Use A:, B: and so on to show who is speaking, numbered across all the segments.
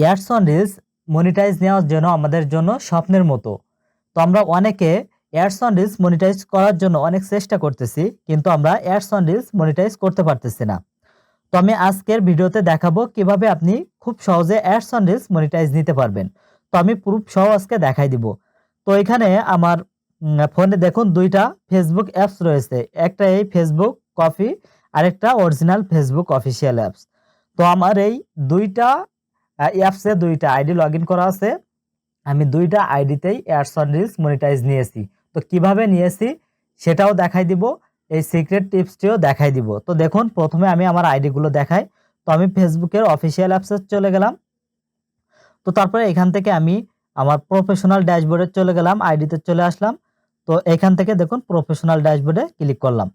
A: Years on reels monetize নেওয়ার জন্য আমাদের জন্য স্বপ্নের মতো। তো আমরা অনেকে এয়ারস অন রিলস মনিটাইজ করার জন্য অনেক চেষ্টা করতেছি, কিন্তু আমরা এয়ারস অন রিলস মনিটাইজ করতে পারতেছি না। তো আমি আজকের ভিডিওতে দেখাবো কীভাবে আপনি খুব সহজে অ্যাডস অন রিলস মনিটাইজ নিতে পারবেন। তো আমি প্রুফ সহ আজকে দেখাই দিব। তো এখানে আমার ফোনে দেখুন দুইটা ফেসবুক অ্যাপস রয়েছে। একটা এই ফেসবুক কফি আরেকটা অরিজিনাল ফেসবুক অফিসিয়াল অ্যাপস তো আমার এই দুইটা অ্যাপসে দুইটা আইডি লগ করা আছে। আমি দুইটা আইডিতেই অ্যাডস অন রিলস মনিটাইজ নিয়েছি। তো কীভাবে নিয়েছি? সেটাও দেখাই দিব। এই সিক্রেট টিপসটিও দেখাই দিব। তো দেখুন, প্রথমে আমি আমার আইডিগুলো দেখাই। তো আমি ফেসবুকের অফিসিয়াল অ্যাপসে চলে গেলাম। তো তারপরে এখান থেকে আমি আমার প্রফেশনাল ড্যাশবোর্ডে চলে গেলাম আইডিতে চলে আসলাম। তো এখান থেকে দেখুন প্রফেশনাল ড্যাশবোর্ডে ক্লিক করলাম।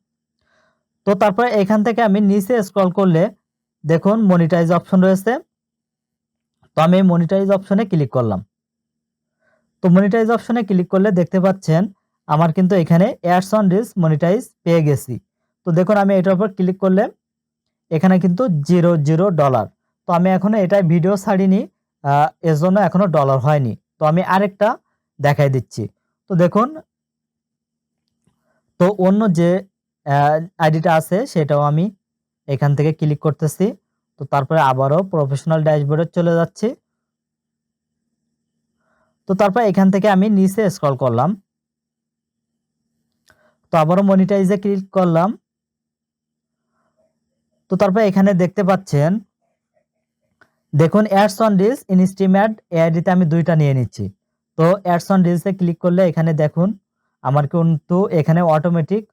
A: তো তারপরে এখান থেকে আমি নিচে স্ক্রল করলে দেখুন মনিটাইজ অপশন রয়েছে। তো আমি এই মনিটাইজ অপশনে ক্লিক করলাম। তো মনিটাইজ অপশনে ক্লিক করলে দেখতে পাচ্ছেন, আমার কিন্তু এখানে অ্যাডস অন রিলস মনিটাইজ পেয়ে গেছি। তো দেখুন, আমি এটার উপর ক্লিক করলে এখানে কিন্তু জিরো জিরো ডলার তো আমি এখনও এটাই ভিডিও ছাড়িনি এর জন্য এখনও ডলার হয়নি। তো আমি আরেকটা দেখাই দিচ্ছি। তো দেখুন, তো অন্য যে আইডিটা আছে, সেটাও আমি এখান থেকে ক্লিক করতেছি। তো তারপরে আবারও প্রফেশনাল ড্যাশবোর্ডে চলে যাচ্ছি। তো তারপর এখান থেকে আমি নিচে স্ক্রল করলাম। তো আবারও মনিটাইজে ক্লিক করলাম। তো তারপর এখানে দেখতে পাচ্ছেন, দেখুন অ্যাডস অন রিলস ইনস্টিম্যাট এআইডিতে আমি দুইটা নিয়ে নিচ্ছি। তো অ্যাডস অন রিলসে ক্লিক করলে এখানে দেখুন, আমার কিন্তু এখানে অটোমেটিক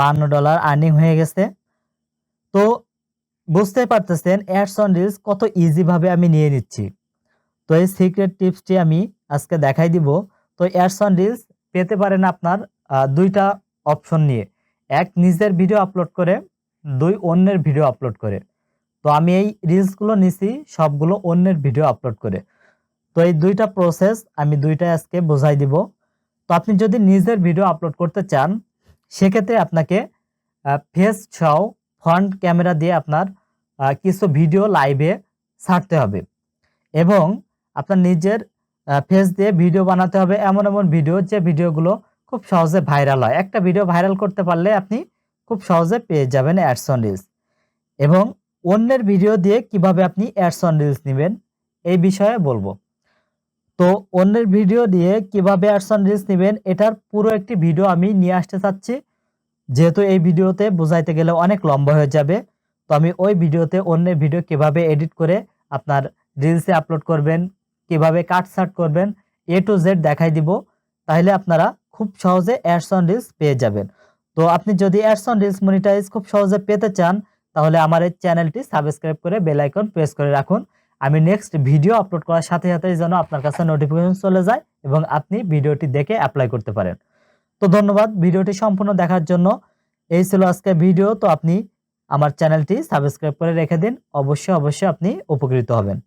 A: বান্ন ডলার আর্নিং হয়ে গেছে। তো বুঝতে পারতেছেন অ্যাডস অন রিলস কত ইজিভাবে আমি নিয়ে নিচ্ছি। তো এই সিক্রেট টিপসটি আমি আজকে দেখাই দিব। তো অ্যাডস অন রিলস পেতে পারেন আপনার দুইটা অপশন নিয়ে। এক, নিজের ভিডিও আপলোড করে। দুই, অন্যের ভিডিও আপলোড করে। তো আমি এই রিলসগুলো নিছি, সবগুলো অন্যের ভিডিও আপলোড করে। তো এই দুইটা প্রসেস আমি দুইটা আজকে বোঝাই দিব। তো আপনি যদি নিজের ভিডিও আপলোড করতে চান, সেক্ষেত্রে আপনাকে ফেস সহ ফ্রন্ট ক্যামেরা দিয়ে আপনার কিছু ভিডিও লাইভে ছাড়তে হবে। এবং আপনার নিজের ফেস দিয়ে ভিডিও বানাতে হবে। এমন এমন ভিডিও যে ভিডিওগুলো খুব সহজে ভাইরাল হয়। একটা ভিডিও ভাইরাল করতে পারলে আপনি খুব সহজে পেয়ে যাবেন অ্যাডস অন রিলস এবং অন্যের ভিডিও দিয়ে কীভাবে আপনি অ্যাডস অন রিলস নেবেন, এই বিষয়ে বলব। তো অন্যের ভিডিও দিয়ে কীভাবে অ্যাডস অন রিলস নেবেন, এটার পুরো একটি ভিডিও আমি নিয়ে আসতে চাচ্ছি। যেহেতু এই ভিডিওতে বোঝাইতে গেলে অনেক লম্বা হয়ে যাবে, তো আমি ওই ভিডিওতে অন্য ভিডিও কীভাবে এডিট করে আপনার রিলসে আপলোড করবেন, কীভাবে কাট সাট করবেন এ টু জেড দেখাই দিব, তাহলে আপনারা খুব সহজে অ্যাডস অন রিলস পেয়ে যাবেন। তো আপনি যদি অ্যাডস অন রিলস মনিটাইজ খুব সহজে পেতে চান, তাহলে আমার এই চ্যানেলটি সাবস্ক্রাইব করে বেল আইকন প্রেস করে রাখুন। আমি নেক্সট ভিডিও আপলোড করার সাথে সাথেই যেন আপনার কাছে নোটিফিকেশন চলে যায় এবং আপনি ভিডিওটি দেখে অ্যাপ্লাই করতে পারেন। তো ধন্যবাদ ভিডিওটি সম্পূর্ণ দেখার জন্য। এই ছিল আজকে ভিডিও, তো আপনি আমার চ্যানেলটি সাবস্ক্রাইব করে রেখে দিন। অবশ্যই অবশ্যই আপনি উপকৃত হবেন।